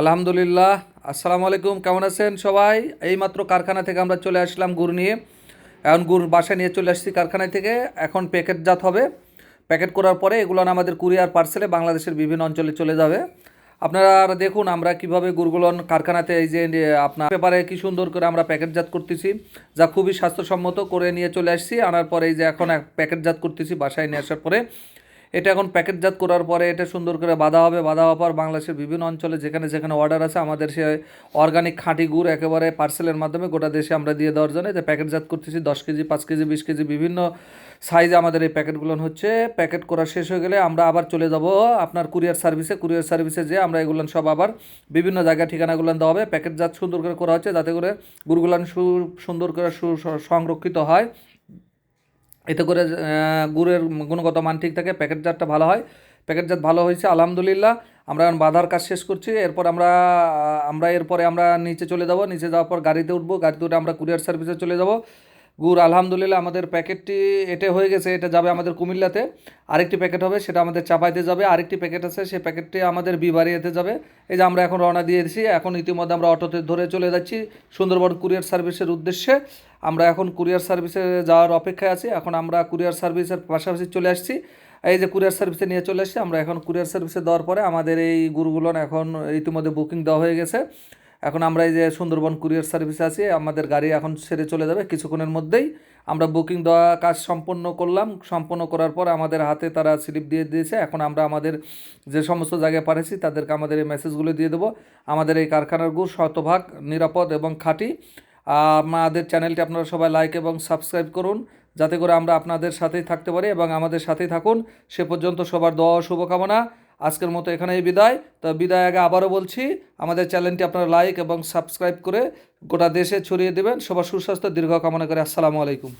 আলহামদুলিল্লাহ। আসসালামু আলাইকুম, কেমন আছেন সবাই? এইমাত্র কারখানা থেকে আমরা চলে আসলাম গুড় নিয়ে। এখন গুড় বাসা নিয়ে চলে আসছি কারখানায় থেকে। এখন প্যাকেটজাত হবে। প্যাকেট করার পরে এগুলো আমাদের কুরিয়ার পার্সেলে বাংলাদেশের বিভিন্ন অঞ্চলে চলে যাবে। আপনারা দেখুন আমরা কীভাবে গুরগুলন কারখানাতে এই যে আপনার পেপারে কি সুন্দর করে আমরা প্যাকেটজাত করতেছি, যা খুবই স্বাস্থ্যসম্মত করে নিয়ে চলে আসছি। আনার পরে এই যে এখন প্যাকেটজাত করতেছি, বাসায় নিয়ে আসার পরে। এটা এখন প্যাকেটজাত করার পরে এটা সুন্দর করে বাঁধা হবে, বাঁধা হওয়ার পর বাংলাদেশের বিভিন্ন অঞ্চলে যেখানে যেখানে অর্ডার আছে, আমাদের সে অর্গানিক খাঁটি গুড় একেবারে পার্সেলের মাধ্যমে গোটা দেশে আমরা দিয়ে দেওয়ার জন্য যে প্যাকেটজাত করতেছি। দশ কেজি, পাঁচ কেজি, বিশ কেজি বিভিন্ন সাইজে আমাদের এই প্যাকেটগুলো হচ্ছে। প্যাকেট করা শেষ হয়ে গেলে আমরা আবার চলে যাব আপনার কুরিয়ার সার্ভিসে কুরিয়ার সার্ভিসে যে আমরা এগুলো সব আবার বিভিন্ন জায়গায় ঠিকানাগুলো দেওয়া হবে। প্যাকেটজাত সুন্দর করে করা হচ্ছে যাতে করে গুড়গুলান সুন্দর করে সংরক্ষিত হয়। এতে করে গুড়ের গুণগত মান ঠিক থাকে প্যাকেটজাতটা ভালো হয়। প্যাকেটজাত ভালো হয়েছে, আলহামদুলিল্লাহ। আমরা এখন বাধার কাজ শেষ করছি, এরপর আমরা আমরা এরপরে আমরা নিচে চলে যাব। নিচে যাওয়ার পর গাড়িতে উঠবো, গাড়িতে উঠে আমরা কুরিয়ার সার্ভিসে চলে যাব। গুড়, আলহামদুলিল্লাহ আমাদের প্যাকেটটি এটা হয়ে গেছে, এটা যাবে আমাদের কুমিল্লাতে। আরেকটি প্যাকেট হবে, সেটা আমাদের চাপাইতে যাবে। আরেকটি প্যাকেট আছে সেই প্যাকেটটি আমাদের বিবাড়িয়াতে যাবে। এই যে আমরা এখন রওনা দিয়েছি, এখন ইতিমধ্যে আমরা অটোতে ধরে চলে যাচ্ছি সুন্দরবন কুরিয়ার সার্ভিসের উদ্দেশ্যে। আমরা এখন কুরিয়ার সার্ভিসে যাওয়ার অপেক্ষায় আছি, এখন আমরা কুরিয়ার সার্ভিসের পাশাপাশি চলে আসছি। এই যে কুরিয়ার সার্ভিসে নিয়ে চলে আসছি, আমরা এখন কুরিয়ার সার্ভিসে দেওয়ার পরে আমাদের এই গুরুগুলো এখন ইতিমধ্যে বুকিং দেওয়া হয়ে গেছে। এখন আমরা এই যে সুন্দরবন কুরিয়ার সার্ভিস আছি, আমাদের গাড়ি এখন ছেড়ে চলে যাবে কিছুক্ষণের মধ্যেই। আমরা বুকিং দেওয়া কাজ সম্পন্ন করলাম। সম্পন্ন করার পর আমাদের হাতে তারা স্লিপ দিয়ে দিয়েছে। এখন আমরা আমাদের যে সমস্ত জায়গায় পাঠাচ্ছি তাদেরকে আমাদের এই মেসেজগুলো দিয়ে দেবো। আমাদের এই কারখানার গুড় শতভাগ নিরাপদ এবং খাঁটি। আমাদের চ্যানেলটি আপনারা সবাই লাইক এবং সাবস্ক্রাইব করুন, যাতে করে আমরা আপনাদের সাথেই থাকতে পারি এবং আমাদের সাথেই থাকুন। সে পর্যন্ত সবার দোয়া শুভকামনা। আজকের মতো এখানেই বিদায়। তো বিদায় আগে আবারও বলছি, আমাদের চ্যানেলটি আপনারা লাইক এবং সাবস্ক্রাইব করে গোটা দেশে ছড়িয়ে দেবেন। সবার সুস্বাস্থ্য, দীর্ঘ কামনা করে। আসসালামু আলাইকুম।